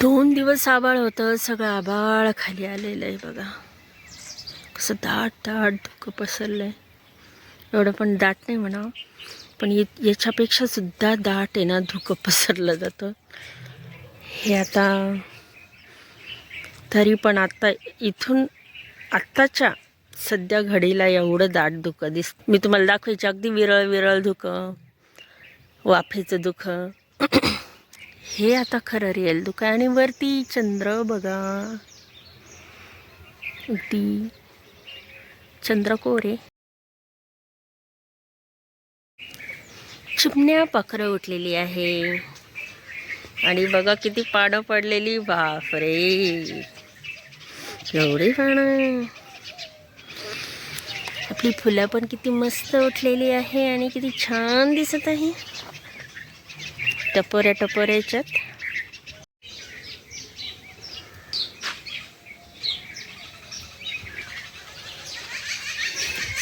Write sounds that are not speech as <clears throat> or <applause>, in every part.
दोन दिवस आबाळ होतं सगळं आबाळ खाली आलेलं आहे बघा. कसं दाट दाट धुकं पसरलं आहे एवढं पण दाट नाही म्हणा पण याच्यापेक्षा सुद्धा दाट आहे ना धुकं पसरलं जातं. हे आता तरी पण आत्ता इथून आत्ताच्या सध्या घडीला एवढं दाट धुकं दिस मी तुम्हाला दाखवायचे अगदी विरळ विरळ धुकं वाफेचं दुखं हे आता खरं रिअल दुःख आहे. आणि वरती चंद्र बघा. ती चंद्र कोरे चिमण्या पाखरं उठलेली आहे. आणि बघा किती पानं पडलेली. बापरे. एवढी पानं आपली फुलं पण किती मस्त उठलेली आहे आणि किती छान दिसत आहे. टपोऱ्या टपोऱ्याच्यात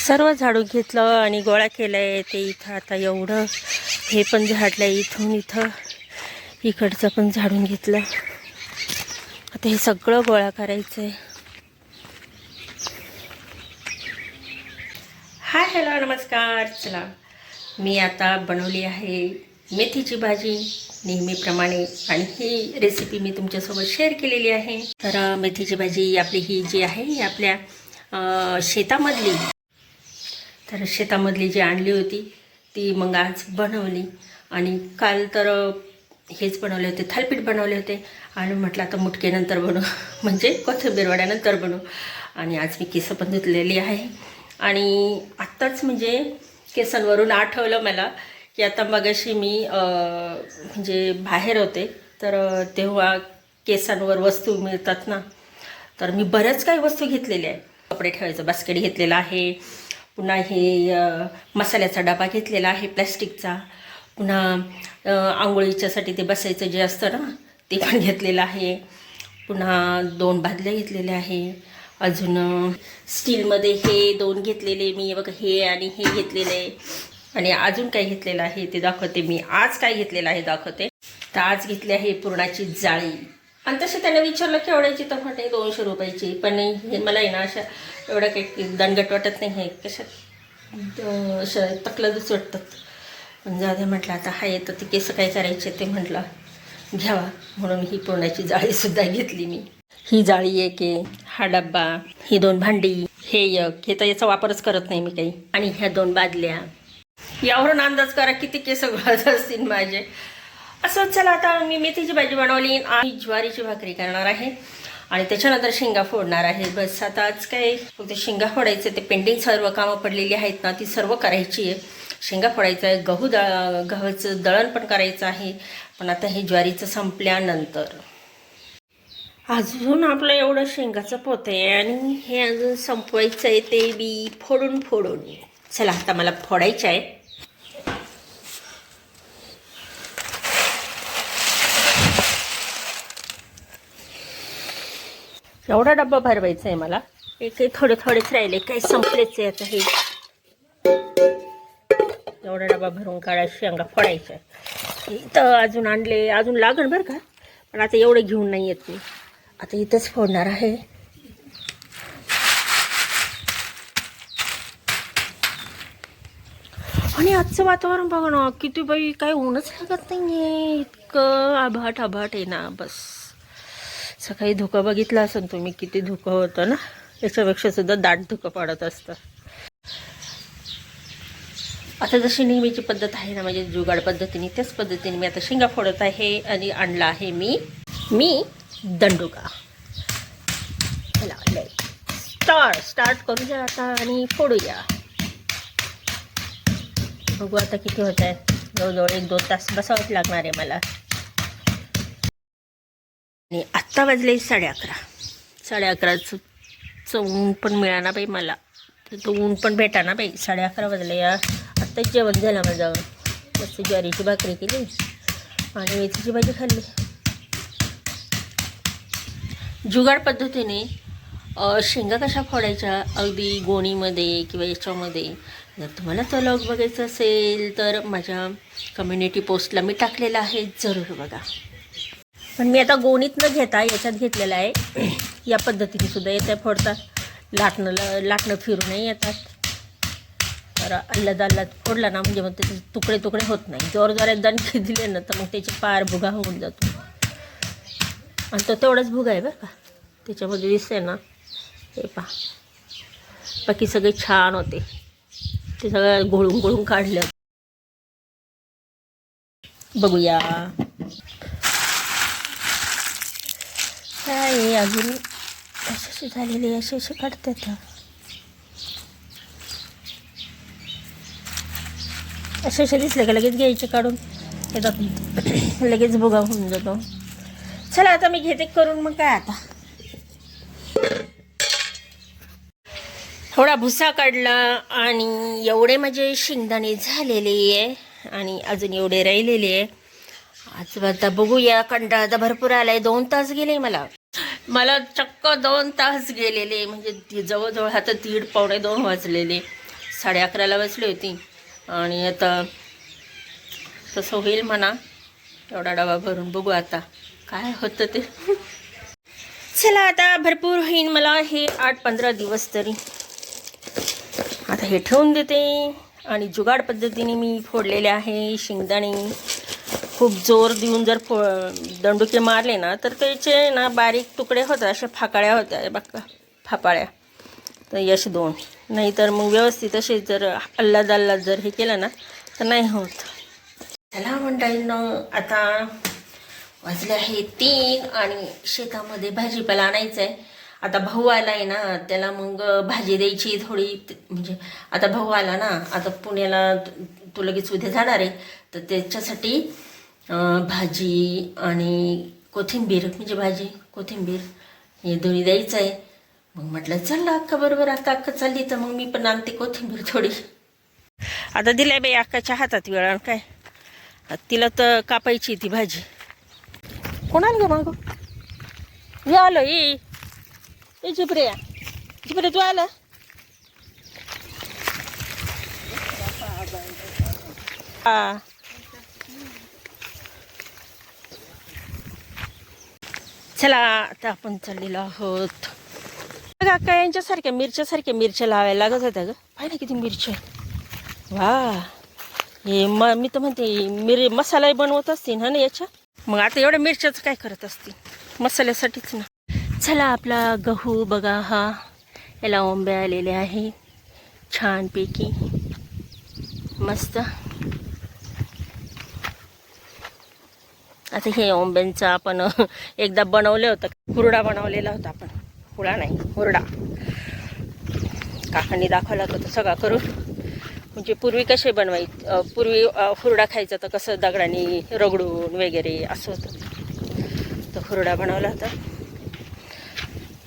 सर्व झाडू घेतलं आणि गोळा केलंय ते इथं. आता एवढं हे पण झाडलंय इथून इथं. इकडचं पण झाडून घेतलं. आता हे सगळं गोळा करायचं आहे हाय हॅलो नमस्कार. चला मी आता बनवली आहे मेथीची भाजी नेहमीप्रमाणे आणि ही रेसिपी मी तुमच्यासोबत शेअर केलेली आहे. तर मेथीची भाजी आपली ही जी आहे ही आपल्या शेतामधली. तर शेतामधली जी आणली होती ती मग आज बनवली. आणि काल तर हेच बनवले होते थालपीठ बनवले होते. आणि म्हटलं आता मुटकेनंतर बनवू. <laughs> म्हणजे कोथिंबीर वड्यानंतर बनवू. आणि आज मी केसं पण धुतलेली आहे. आणि आत्ताच म्हणजे केसांवरून आठवलं मला की आता मगाशी मी म्हणजे बाहेर होते तर तेव्हा केसांवर वस्तू मिळतात ना तर मी बऱ्याच काही वस्तू घेतलेल्या आहे कपडे ठेवायचं बास्केट घेतलेलं आहे पुन्हा हे मसाल्याचा डबा घेतलेला आहे प्लॅस्टिकचा पुन्हा आंघोळीच्यासाठी ते बसायचं जे असतं ना ते पण घेतलेलं आहे पुन्हा दोन बादल्या घेतलेल्या आहे अजून स्टीलमध्ये हे दोन घेतलेले मी बघ हे आणि हे घेतलेले आहे. आणि अजून काय घेतलेलं आहे ते दाखवते. मी आज काय घेतलेलं आहे दाखवते. तर आज घेतली आहे पुरणाची जाळी. आणि तसे त्याने विचारलं की एवढ्याची तर म्हणे दोनशे रुपयाची. पण हे मला आहे ना अशा एवढं काही दणगट वाटत नाही. हे कशा अशा तकलदच वाटतात. जाऊ दे म्हटलं आता हाय तर ते केसं काय करायचे ते म्हटलं घ्यावा. म्हणून ही पुरणाची जाळीसुद्धा घेतली मी. ही जाळी एक आहे हा डब्बा ही दोन भांडी हे एक. हे तर याचा वापरच करत नाही मी काही. आणि ह्या दोन बादल्या यावरून अंदाज करा किती केस गळत असतील माझे. असं चला आता मी मेथीची भाजी बनवली आणि ज्वारीची भाकरी करणार आहे. आणि त्याच्यानंतर शेंगा फोडणार आहे. बस आता आज काय फक्त शेंगा फोडायचे ते पेंडिंग सर्व कामं पडलेली आहेत ना ती सर्व करायची आहे. शेंगा फोडायचं आहे गहू दळ गव्हाचं दळण पण करायचं आहे. पण आता हे ज्वारीचं संपल्यानंतर. अजून आपलं एवढं शेंगाचं पोत आहे आणि हे अजून संपवायचं आहे ते बी फोडून फोडून. चला आता मला फोडायचं आहे. एवढा डब्बा भरवायचा आहे मला. एक थोडे थोडेच राहिले काही संपलेच आहे आता हे. एवढा डबा भरून काढा शेंगा फोडायच्या इथं अजून आणले अजून लागण बरं का? पण आता एवढे घेऊन नाही येत मी. आता इथंच फोडणार आहे. आणि आजचं वातावरण बघा ना किती बाई काय ऊनच लागत नाहीये. इतकं आभाट आभाट आहे ना बस. सकाळी धुकं बघितलं असेल तुम्ही किती धुकं होतं ना. याच्यापेक्षा सुद्धा दाट धुकं पडत असतं. आता जशी नेहमीची पद्धत आहे ना म्हणजे जुगाड पद्धतीने त्याच पद्धतीने मी आता शेंगा फोडत आहे आणि आणला आहे मी मी दंडुका चला स्टार्ट स्टार्ट करूया आता आणि फोडूया. बघू आता किती होत आहे. जवळजवळ एक दोन तास बसावंच लागणार आहे मला. आणि आत्ता वाजले साडे अकरा. साडे अकराचं ऊन पण मिळाना बाई मला. तर तो ऊन पण भेटाना बाई. साडे अकरा वाजले या. आत्ताच जेवण झालं माझं. मस्त ज्वारीची भाकरी केली. आणि मेथीची भाजी खाल्ली. जुगाड पद्धतीने शेंगा कशा फोडायच्या? अगदी गोणीमध्ये किंवा याच्यामध्ये. जर तुम्हाला तो लॉग बघायचा असेल तर माझ्या कम्युनिटी पोस्टला मी टाकलेला आहे जरूर बघा. पण मी आता गोणीत न घेता याच्यात घेतलेलं आहे. <clears throat> या पद्धतीने सुद्धा येत आहे फोडता लाटणं लाटणं फिरूनही येतात. तर अल्लद अल्लद फोडला ना म्हणजे मग त्याचे तुकडे तुकडे होत नाही. जोर एकदा दणके दिले ना तर मग त्याची पार भुगा होऊन जातो. आणि तो तेवढाच भुगा आहे बरं का. त्याच्यामध्ये दिसते ना. हे पहा. बाकी सगळे छान होते. ते सगळं घोळून घोळून काढलं. बघूया. काय अजून? असे झालेले असे असे काढतात. असे असे दिसले का लगेच घ्यायचे काढून? येतात <clears throat> लगेच भोगा होऊन जातो. चला आता मी घेते करून मग काय आता? थोडा भुसा काढला आणि एवढे माझे शेंगदाणे झालेले आहे आणि अजून एवढे राहिलेले आहे. आज आता बघूया कंटाळा तर भरपूर आलाय. दोन तास गेले मला. मला चक्क दोन तास गेलेले. म्हणजे ती जवळजवळ आता दीड पावणे दोन वाजलेले. साडे अकराला बसली होती. आणि आता तसं होईल म्हणा. एवढा डबा भरून बघू आता. काय होतं ते. <laughs> चला आता भरपूर होईन मला. हे आठ पंधरा दिवस तरी. आता हे ठेवून देते. आणि जुगाड पद्धतीने मी फोडलेले आहे शेंगदाणे. खूप जोर देऊन जर फो दंडुके मारले ना तर त्याचे ना बारीक तुकडे होतात अशा फाकाळ्या होत्या. हे बघा फापाळ्या तर यश दोन. नाहीतर मग व्यवस्थित असे जर अल्लाद अल्लाद जर हे केलं ना तर नाही होत. चला मंडळीनं आता वाजले आहे तीन आणि शेतामध्ये भाजीपाला आणायचं आहे आता भाऊ आला आहे ना त्याला मग भाजी द्यायची थोडी म्हणजे आता भाऊ आला ना आता पुण्याला त- लगेच उद्या जाणार आहे. तर त्याच्यासाठी भाजी आणि कोथिंबीर म्हणजे भाजी कोथिंबीर हे दोन्ही द्यायचं आहे. मग म्हटलं चल अक्का बरोबर आता अक्का चालली तर मग मी पण आणते कोथिंबीर थोडी. आता दिल्या बाई अक्काच्या हातात वेळा काय? तिला तर कापायची ती भाजी. कोणाला ग मागो? ये आलो ये ए जिपरे झिपऱ्या तू आला? हा. चला आता आपण चाललेलो आहोत. काका यांच्यासारख्या मिरच्यासारख्या मिरच्या लावायला लागत होत्या ग. पाहिजे ना किती मिरच्या वा. हे म मी तर म्हणते मिर मसालाही बनवत असतील ना याच्या? मग आता एवढ्या मिरच्याचं काय करत असतील? मसाल्यासाठीच ना. चला आपला गहू बघा हा. याला ओंबे आलेले आहे. छानपैकी. मस्त. आता हे ओंब्यांचं आपण <laughs> एकदा बनवलं होतं. हुरडा बनवलेला होता आपण. हुडा नाही हुरडा. काकांनी दाखवला होता सगळा करून. म्हणजे पूर्वी कसे बनवाय पूर्वी हुरडा खायचा तर कसं दगडाने रगडून वगैरे असं होतं. तर हुरडा बनवला होता.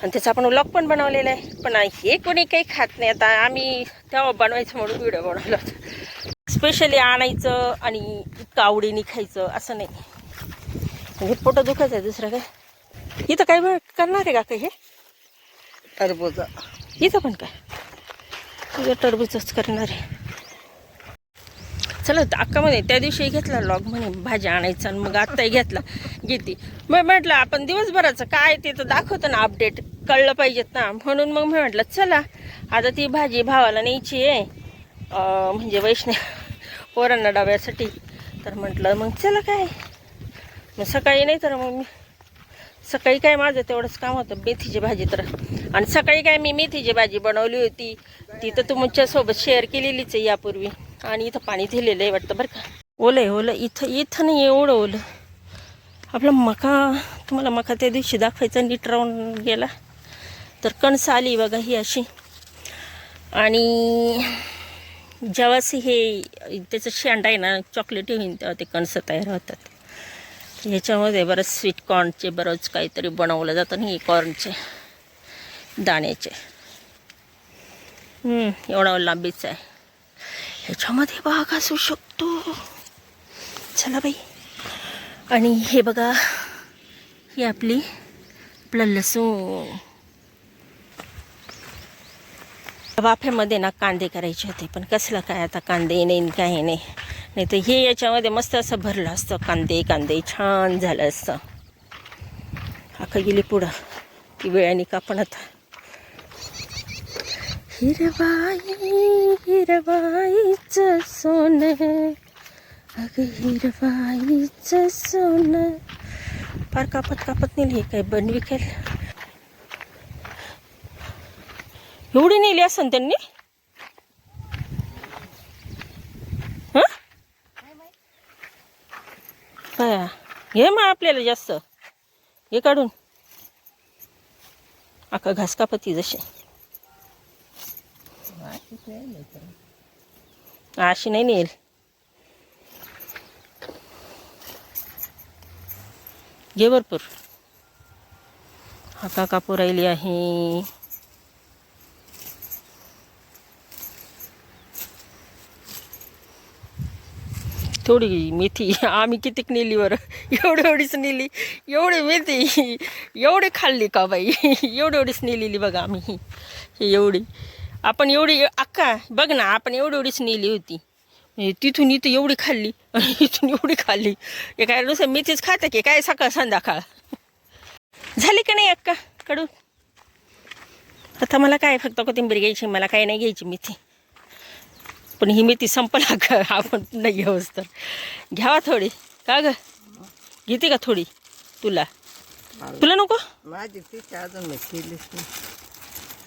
आणि त्याचा आपण व्लॉग पण बनवलेला आहे. पण हे कोणी काही खात नाही. आता आम्ही तेव्हा बनवायचं म्हणून व्हिडिओ बनवला होता. स्पेशली आणायचं आणि इतकं आवडीने खायचं असं नाही. म्हणजे पोटं दुखायचं आहे दुसरं काय? इथं काय करणार आहे का काही हे? टरबूज. इथं पण काय? तुझं टरबूजच करणार आहे. चला अक्का म्हणे त्या दिवशी घेतला लॉग म्हणे भाजी आणायचं आणि मग आत्ताही घेतला. घेते. मग म्हटलं आपण दिवसभराचं काय ते तर दाखवतं ना अपडेट कळलं पाहिजेत ना. म्हणून मग मी म्हटलं चला आता ती भाजी भावाला न्यायची आहे. म्हणजे वैष्णव पोरांना डब्यासाठी. तर म्हटलं मग चला काय? मग सकाळी नाही तर मग मी सकाळी काय माझं तेवढंच काम होतं मेथीची भाजी तर. आणि सकाळी काय मी मेथीची भाजी बनवली होती. ती तर तुमच्यासोबत शेअर केलेलीच आहे यापूर्वी. आणि इथं पाणी दिलेलं आहे वाटतं बरं का. ओलं आहे ओलं. इथं इथं नाही एवढं ओलं. आपला मका तुम्हाला मका त्या दिवशी दाखवायचा नीट राहून गेला. तर कणस आली बघा ही अशी. आणि जेव्हाच हे त्याचं शेंडा आहे ना चॉकलेटी होईल तेव्हा ते कणस तयार होतात. ह्याच्यामध्ये बरंच स्वीट कॉर्नचे बरंच काहीतरी बनवलं जातं नाही कॉर्नचे दाण्याचे. एवढा लांबीच आहे. ह्याच्यामध्ये भाग असू शकतो. चला बाई. आणि हे बघा ही आपली आपलं लसूण वाफ्यामध्ये ना कांदे करायचे होते पण कसलं काय आता कांदे नाही काही नाही. नाही तर हे याच्यामध्ये मस्त असं भरलं असतं कांदे कांदे छान झालं असतं. आखं गेली पुढं ती वेळाने कापण आता हिरवाई हिरवाईच सोन अग हिरवाईच सोन फार कापत कापत नेली हे काय बनवी विकेल एवढी नेली असन त्यांनी? हां? घे मग आपल्याला जास्त. हे काढून. आका घास कापती जशी. अशी नाही नेल घे भरपूर थोडी मेथी. आम्ही कितीक नेली बरं? एवढी एवढीच नेली. एवढी मेथी. एवढी खाल्ली का बाई? एवढी एवढीच नेलेली बघा आम्ही. एवढी. आपण एवढी अक्का बघ ना आपण एवढी एवढीच नेली होती. तिथून इथं एवढी खाल्ली आणि इथून एवढी खाल्ली. हे काय नुसतं मेथीच खातं की काय सकाळ संध्याकाळ? झाली का नाही अक्का? कडू? आता मला काय फक्त कोथिंबीर घ्यायची मला काय नाही घ्यायची मेथी. पण ही मेथी संपला का आपण नाही घेऊस तर घ्यावा थोडी. का ग? घेते का थोडी? तुला. तुला नको? माझी अजून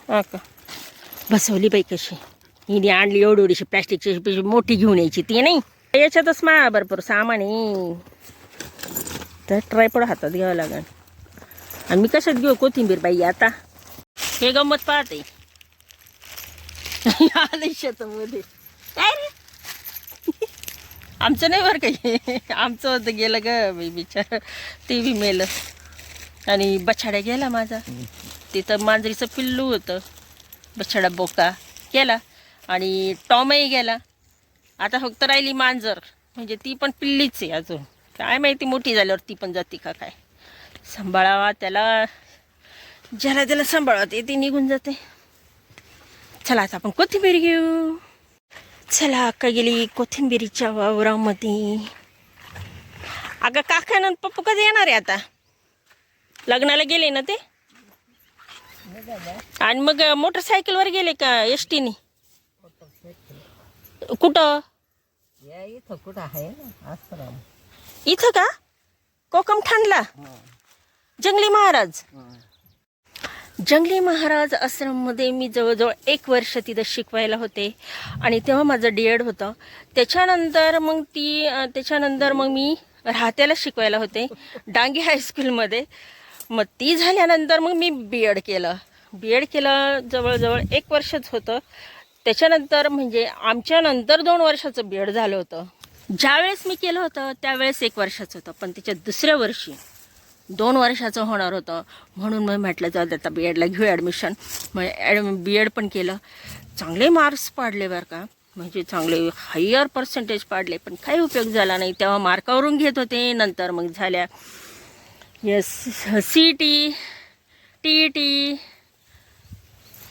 का? बसवली बाई कशी. हिने आणली एवढी एवढीशी प्लॅस्टिकची पिशवी मोठी घेऊन यायची ती नाही. याच्यातच मा भरपूर सामान आहे. तर ट्रायपड हातात घ्यावं लागेल. आणि मी कशात घेऊ कोथिंबीर बाई आता? हे गंमत पाहते. <laughs> आलं शेतामध्ये. काय रे? <laughs> आमचं नाही बरं काही. <laughs> आमचं होतं गेलं ग बाई बिचार. ते बी मेलं. आणि बछाड्या गेला माझा. तिथं मांजरीचं पिल्लू होतं. बछडा बोका गेला आणि टॉमही गेला. आता फक्त राहिली मांजर. म्हणजे ती पण पिल्लीच आहे अजून. काय माहिती मोठी झाल्यावर ती पण जाते का काय. सांभाळावा त्याला. ज्याला त्याला सांभाळा ते ती निघून जाते. चला आता आपण कोथिंबीर घेऊ. चला अक्का गेली कोथिंबीरीच्या वावरामध्ये. अगं काका पप्पू कधी येणार आहे आता? लग्नाला गेले ना ते? आणि मग मोटरसायकलवर गेले का एस टीने कुठं? इथं कुठं आहे इथं का? कोकम ठाणला. जंगली महाराज. जंगली महाराज आश्रममध्ये मी जवळजवळ एक वर्ष तिथं शिकवायला होते. आणि तेव्हा माझं डी एड होतं. त्याच्यानंतर मग ती त्याच्यानंतर मग मी राहत्याला शिकवायला होते. डांगी हायस्कूलमध्ये मग ती झाल्यानंतर मग मी बी एड केलं. बी एड केलं जवळजवळ एक वर्षच होतं. त्याच्यानंतर म्हणजे आमच्यानंतर दोन वर्षाचं बी एड झालं होतं. ज्यावेळेस मी केलं होतं त्यावेळेस एक वर्षाचं होतं. पण त्याच्या दुसऱ्या वर्षी दोन वर्षाचं होणार होतं. म्हणून मग म्हटलं जाऊ दे आता बी एडला घेऊ ॲडमिशन मग ॲड बी एड पण केलं. चांगले मार्क्स पाडले बरं का. म्हणजे चांगले हायर पर्सेंटेज पाडले. पण काही उपयोग झाला नाही. तेव्हा मार्कावरून घेत होते. नंतर मग झाल्या S C T T T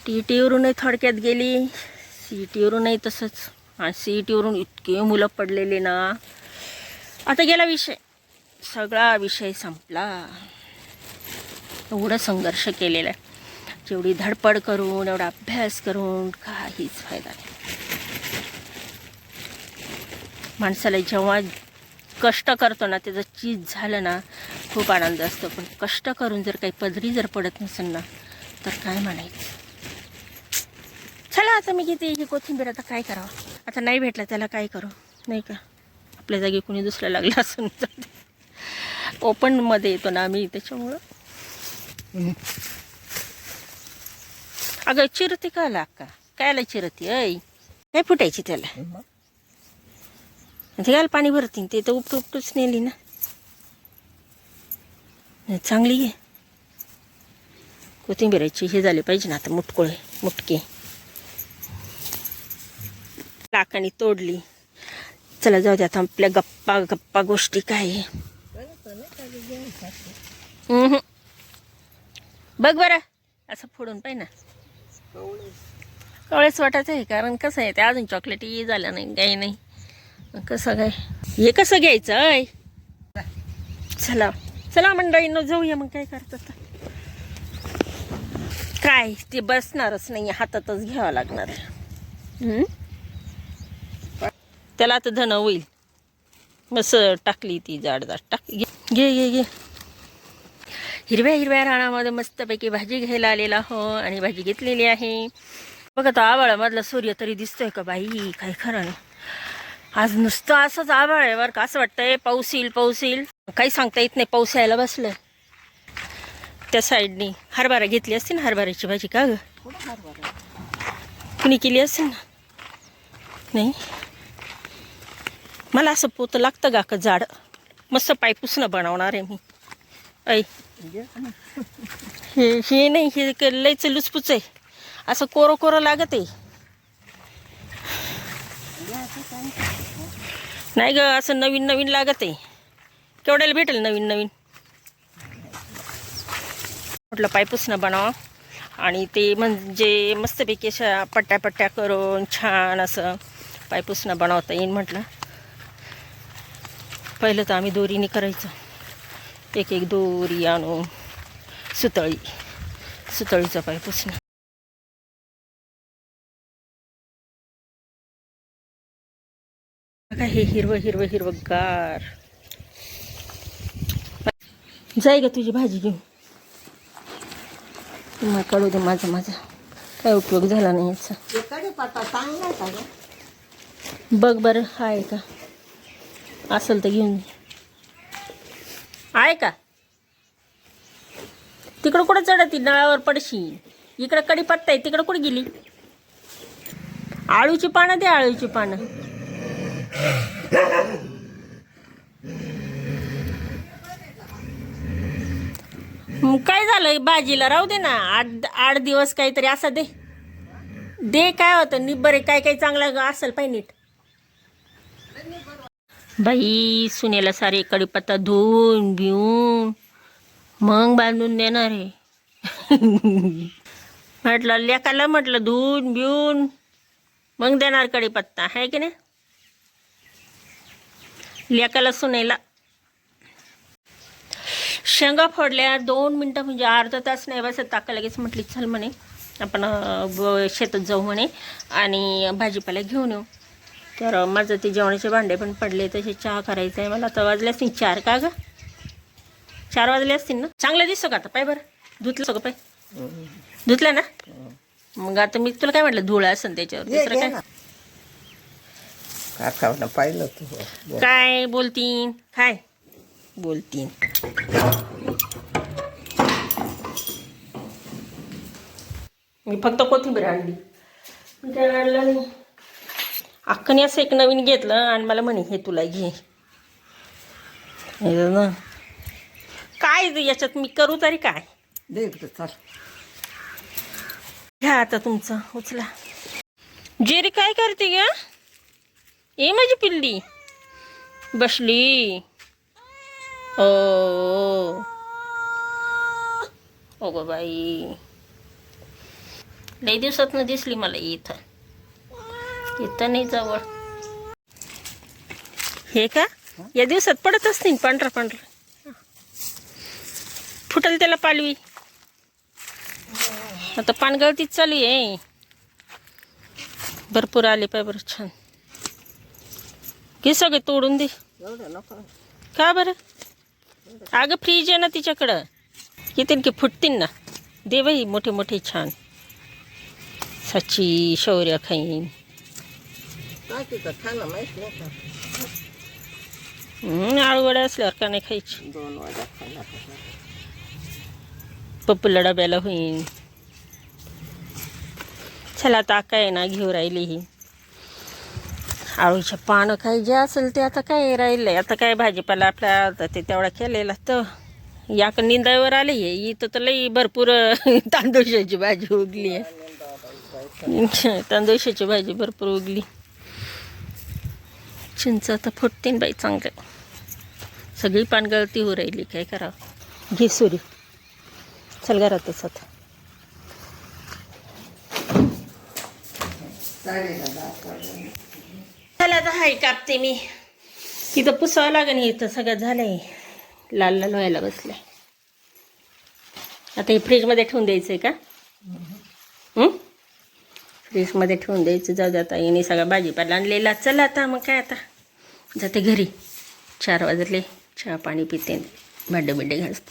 T टीवरूनही थोडक्यात गेली. सी ई टीवरूनही तसंच. आणि सी ई टीवरून इतके मुलं पडलेले ना. आता गेला विषय. सगळा विषय संपला. एवढं संघर्ष केलेला आहे. जेवढी धडपड करून एवढा अभ्यास करून काहीच फायदा नाही. माणसाला जेव्हा कष्ट करतो ना त्याचं चीज झालं ना खूप आनंद असतो. पण कष्ट करून जर काही पदरी जर पडत नसेल ना तर काय म्हणायचं? चला आता मी घेते ही कोथिंबीर. आता काय करावं? आता नाही भेटलं त्याला काय करू? नाही का? आपल्या जागी कोणी दुसरं लागलं असं ओपनमध्ये येतो ना आम्ही त्याच्यामुळं. अगं चिरते का आला का कायला चिरते? ऐ काय फुटायची त्याला. घाल पाणी भरतीन. ते तर उपटू उपटूच नेली ना चांगली आहे. कोथिंबिराची हे झाले पाहिजे ना आता मुटकोळे मुटके. लाखाने तोडली. चला जाऊ दे आता आपल्या गप्पा गप्पा गोष्टी काय आहे. बघ बरं असं फोडून पाहिजे ना. कवळेच वाटत आहे कारण कसं आहे ते अजून चॉकलेटी झालं नाही काही नाही. कसं काय? हे कसं घ्यायचं आहे चला. चला मंडळीनं जाऊया मग काय करतात काय ते बसणारच नाही हातातच घ्यावं लागणार? त्याला आता धन होईल. मस्त टाकली ती जाड जाड टाक घे घे घे घे. हिरव्या हिरव्या रानामध्ये मस्तपैकी भाजी घ्यायला आलेला हो आणि भाजी घेतलेली आहे. बघा तो आवाळामधला सूर्य तरी दिसतोय का बाई? काय खरं नाही. आज नुसतं असंच आभाळ आहे बरं का. असं वाटतंय पाऊस येईल पाऊस येईल काही सांगता येत नाही पाऊस यायला बसलं. त्या साईडनी हरभरा घेतली असते ना हरभऱ्याची भाजी का ग? हरभरा कुणी केली असेल ना? नाही. मला असं पोतं लागतं का का जाड मस्त पायपुसणं बनवणार आहे मी. ऐ. हे हे नाही हे लयचं लुचपुच आहे. असं कोरं कोरं लागत आहे. नाही ग असं नवीन नवीन लागत आहे. केवढ्याला भेटेल नवीन नवीन? म्हटलं पायपुसणं बनावा. आणि ते म्हणजे मस्तपैकी अशा पट्ट्या पट्ट्या करून छान असं पायपुसणं बनवता येईल म्हटलं. पहिलं तर आम्ही दोरीने करायचं. एक एक दोरी आणून सुतळी सुतळीचं पायपुसणं बघा हे हिरवं हिरवं हिरवं गार. जाय ग तुझी भाजी घेऊन. तुम्हाला कळू दे माझा माझा काय उपयोग झाला नाही याचा? बघ बरं आहे का? असेल तर घेऊन. आहे का? तिकडं कुठं चढती? नळावर पडशी इकडं कडीपत्ता आहे तिकडं कुठं गेली? आळूची पानं दे आळूची पानं. काय झालं भाजीला राहू दे ना. आठ आठ दिवस काहीतरी असा दे. दे काय होतं? निब्बरे काय काय चांगलं असेल पाहिजे नीट. बाई सुनेला सारे कडीपत्ता धुवून बिवून मग बांधून देणार आहे. <laughs> म्हटलं लेकाला म्हटलं धुवून बिवून मग देणार कडीपत्ता. आहे की नाही? लेकाला सुनेला. शेंगा फोडल्या दोन मिनटं म्हणजे अर्धा तास नाही बस ताका लगेच म्हटली चल म्हणे आपण शेतात जाऊ म्हणे आणि भाजीपाला घेऊन येऊ. तर माझं ते जेवणाचे भांडे पण पडले तसे चहा करायचा आहे मला. आता वाजले असतील चार का ग? चार वाजले असतील ना? चांगलं दिसतो का आता? पाय बरं. धुतलं सगळं पाय. धुतलं ना? मग आता मी तुला काय म्हटलं धुळा असेल त्याच्यावर दुसरं काय? पाहिलं तू काय बोलतीन? काय? बोलतीन. मी फक्त कोथिंबीर आणली. मी काय आणलं नाही? अख्खनी असं एक नवीन घेतलं आणि मला म्हणे हे तुला घे. ना. काय ते याच्यात? मी करू तरी काय? दे चाल. घ्या आता तुमचं उचला. जेरी काय करते ग? ए माझी पिल्ली. बसली. ओ. ओ गो बाई. लई दिवसात दिसली मला इथं. इथं नाही जवळ. हे का? या दिवसात पडत असतील पांढरा पांढरा. फुटल त्याला पालवी. आता पानगळतीच चालू आहे. भरपूर आले पाय बरं छान. घे सगळे तोडून दे. का बरं? अगं फ्रीज आहे ना तिच्याकडं. येतील की फुटतील ना. दे बाई मोठे मोठे छान. सची शौर्य खाईन आळूवड्या असल्यावर का नाही खायची? पप्पूला डब्याला होईन. चला आता काय ना घेऊ राहिली ही. आळूच्या पानं काही जे असेल ते आता काय राहिलंय? आता काय भाजीपाला आपल्या आता ते तेवढा केलेला तर. या निंदावर आले हे इथं तर लई भरपूर <laughs> तांदूळशाची भाजी उगली आहे. <laughs> तांदूळशाची भाजी भरपूर उगली. चिंच आता फुटतीन बाई चांगलं. सगळी पानगळती हो राहिली. काय करावं? घे सुरी. चल घरातच आता. चालेल चालेल चला आता हाय कापते मी. तिथं पुसावं लागेल इथं सगळं झालंय. लाल लाल व्हायला बसले. आता हे फ्रीजमध्ये ठेवून द्यायचं आहे का फ्रीजमध्ये ठेवून द्यायचं. जाऊ जाता येणे सगळा भाजीपाला आणलेला. चला आता मग काय आता? जाते घरी. चार वाजले. चहा पाणी पिते. भांडे बिंडे घासते.